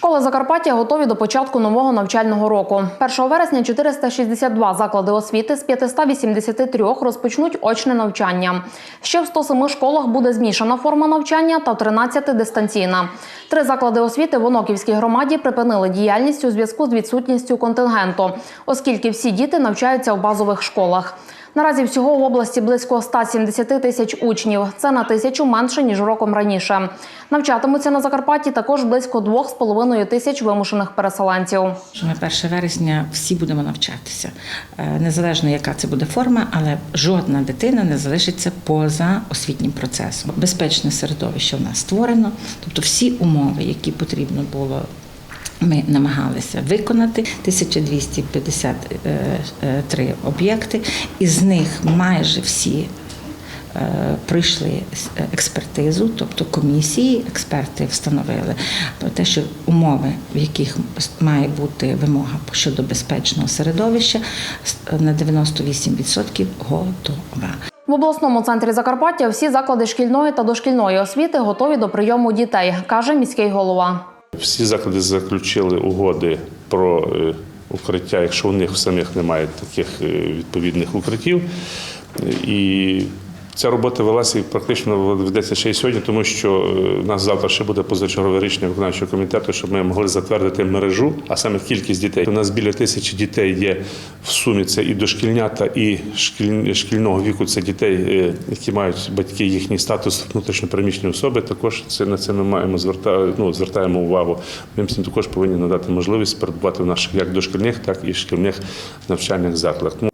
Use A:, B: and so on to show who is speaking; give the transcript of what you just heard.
A: Школи Закарпаття готові до початку нового навчального року. 1 вересня 462 заклади освіти з 583 розпочнуть очне навчання. Ще в 107 школах буде змішана форма навчання та в 13 – дистанційна. Три заклади освіти в Оноківській громаді припинили діяльність у зв'язку з відсутністю контингенту, оскільки всі діти навчаються в базових школах. Наразі всього в області близько 170 тисяч учнів. Це на тисячу менше ніж роком раніше. Навчатимуться на Закарпатті також близько 2,5 тисяч вимушених переселенців.
B: Ми 1 вересня всі будемо навчатися. Е, Незалежно, яка це буде форма, але жодна дитина не залишиться поза освітнім процесом. Безпечне середовище в нас створено, тобто всі умови, які потрібно було. Ми намагалися виконати 1253 об'єкти, із них майже всі е, пройшли експертизу, тобто комісії, експерти встановили про те, що умови, в яких має бути вимога щодо безпечного середовища, на 98% готова.
A: В обласному центрі Закарпаття всі заклади шкільної та дошкільної освіти готові до прийому дітей, каже міський голова.
C: Всі заклади заключили угоди про е, укриття, якщо у них в самих немає таких е, відповідних укриттів. І ця робота велася і практично ведеться ще й сьогодні, тому що е, у нас завтра ще буде позачергове рішення виконавчого комітету, щоб ми могли затвердити мережу, а саме кількість дітей. У нас біля тисячі дітей є в сумі. Це і дошкільнята, і шкільного віку. Це дітей, е, які мають батьки їхній статус внутрішньопереміщені особи. Також це на це ми маємо зверта, ну, звертаємо увагу. Ми всім також повинні надати можливість перебувати в наших як дошкільних, так і шкільних навчальних закладах.